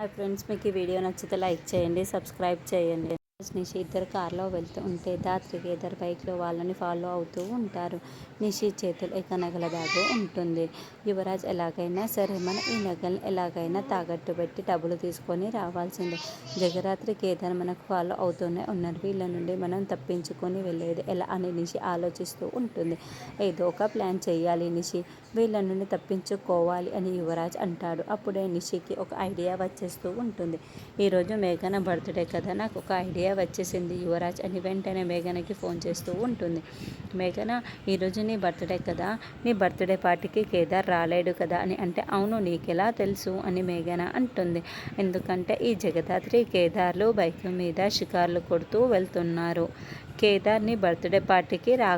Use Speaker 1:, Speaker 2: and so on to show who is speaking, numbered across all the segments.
Speaker 1: Hi friends మీకు ఈ video నచ్చితే లైక్ చేయండి సబ్స్క్రైబ్ చేయండి. నిషి ఇద్దరు కార్లో వెళ్తూ ఉంటే దాత్రికి ఇద్దరు బైక్లో వాళ్ళని ఫాలో అవుతూ ఉంటారు. నిషి చేతులు ఇక నగల బ్యాగు ఉంటుంది. యువరాజ్ ఎలాగైనా సరే మన ఈ నగల్ని ఎలాగైనా తాగట్టు పెట్టి డబ్బులు తీసుకొని రావాల్సిందే. జగరాత్రి కేదార్ మనకు ఫాలో అవుతూనే ఉన్నారు. వీళ్ళ నుండి మనం తప్పించుకొని వెళ్ళేది ఎలా అని నిషి ఆలోచిస్తూ ఉంటుంది. ఏదో ఒక ప్లాన్ చేయాలి నిషి. వీళ్ళ నుండి తప్పించుకోవాలి అని యువరాజ్ అంటాడు. అప్పుడే నిషికి ఒక ఐడియా వచ్చేస్తూ ఉంటుంది. ఈరోజు మేఘన బర్త్డే కదా నాకు ఒక ఐడియా వచ్చేసింది యువరాజ్ అని వెంటనే మేఘనకి ఫోన్ చేస్తూ ఉంటుంది. మేఘన ఈరోజు నీ బర్త్డే కదా నీ బర్త్డే పార్టీకి కేదార్ రాలేడు కదా అని అంటే అవును నీకెలా తెలుసు అని మేఘన అంటుంది. ఎందుకంటే ఈ జగదాత్రి కేదార్లు బైక్ మీద షికార్లు కొడుతూ వెళ్తున్నారు. కేదార్ని బర్త్డే పార్టీకి రా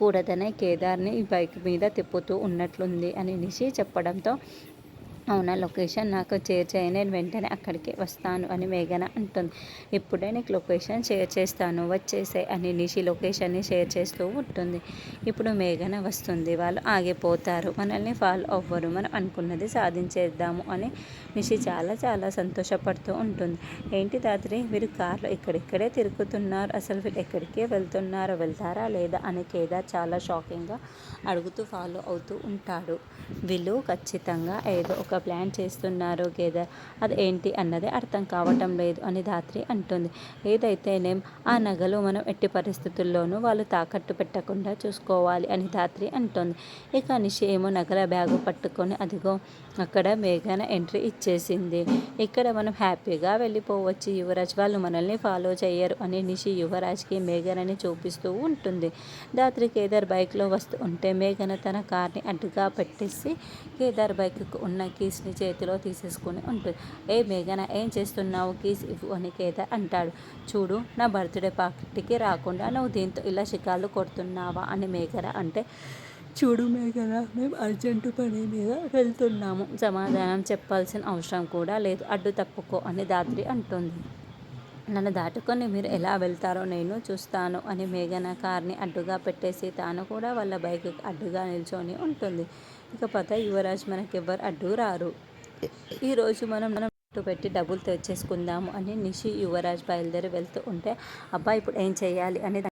Speaker 1: కూడదనే కేదార్ని ఈ బైక్ మీద తిప్పుతూ ఉన్నట్లుంది అని నిషి చెప్పడంతో అవునా? లొకేషన్ నాకు షేర్ చేయి నేను వెంటనే అక్కడికి వస్తాను అని మేఘన అంటుంది. ఇప్పుడే నీకు లొకేషన్ షేర్ చేస్తాను. వచ్చేసే అని నిషి లొకేషన్ని షేర్ చేస్తూ ఉంటుంది. ఇప్పుడు మేఘన వస్తుంది. వాళ్ళు ఆగిపోతారు. మనల్ని ఫాలో అవ్వరు. మనం అనుకున్నది సాధించేద్దాము అని నిషి చాలా చాలా సంతోషపడుతూ ఉంటుంది. ఏంటి దాత్రి వీరు కార్లో ఇక్కడిక్కడే తిరుగుతున్నారు. అసలు వీళ్ళు ఎక్కడికే వెళ్తున్నారో? వెళ్తారా లేదా అని కేదార్ చాలా షాకింగ్గా అడుగుతూ ఫాలో అవుతూ ఉంటాడు. వీళ్ళు ఖచ్చితంగా ఏదో ఒక ఒక ప్లాన్ చేస్తున్నారు కేదార్ అది ఏంటి అన్నది అర్థం కావటం లేదు అని ధాత్రి అంటుంది. ఏదైతేనేం ఆ నగలు మనం ఎట్టి పరిస్థితుల్లోనూ వాళ్ళు తాకట్టు పెట్టకుండా చూసుకోవాలి అని ధాత్రి అంటుంది. ఇక నిషి ఏమో నగల బ్యాగు పట్టుకొని అదిగో అక్కడ మేఘన ఎంట్రీ ఇచ్చేసింది. ఇక్కడ మనం హ్యాపీగా వెళ్ళిపోవచ్చు యువరాజ్ వాళ్ళు మనల్ని ఫాలో చేయరు అని నిషి యువరాజ్కి మేఘనని చూపిస్తూ ఉంటుంది. దాత్రి కేదార్ బైక్లో వస్తూ ఉంటే మేఘన తన కార్ని అడ్డుగా పెట్టేసి కేదార్ బైక్కు ఉన్న కీస్ని చేతిలో తీసేసుకుని ఉంటుంది. ఏ మేఘన ఏం చేస్తున్నావు కీస్? ఇవ్వు అని కేద అంటాడు. చూడు నా బర్త్డే పార్టీకి రాకుండా నువ్వు దీంతో ఇలా షికార్లు కొడుతున్నావా? అని మేఘన అంటే చూడు మేఘన మేము అర్జెంటు పని మీద వెళ్తున్నాము. సమాధానం చెప్పాల్సిన అవసరం కూడా లేదు. అడ్డు తప్పుకో అని దాత్రి అంటుంది. నన్ను దాటుకొని మీరు ఎలా వెళ్తారో నేను చూస్తాను అని మేఘన కార్ని అడ్డుగా పెట్టేసి తాను కూడా వాళ్ళ బైక్ అడ్డుగా నిల్చొని ఉంటుంది. ఇకపోతే యువరాజ్ మనకెవ్వరు అడ్డు రారు. ఈరోజు మనం మనం అడ్డు పెట్టి డబ్బులు తెచ్చేసుకుందాము అని నిషి యువరాజ్ బయలుదేరి వెళ్తూ ఉంటే అబ్బాయి ఇప్పుడు ఏం చేయాలి అని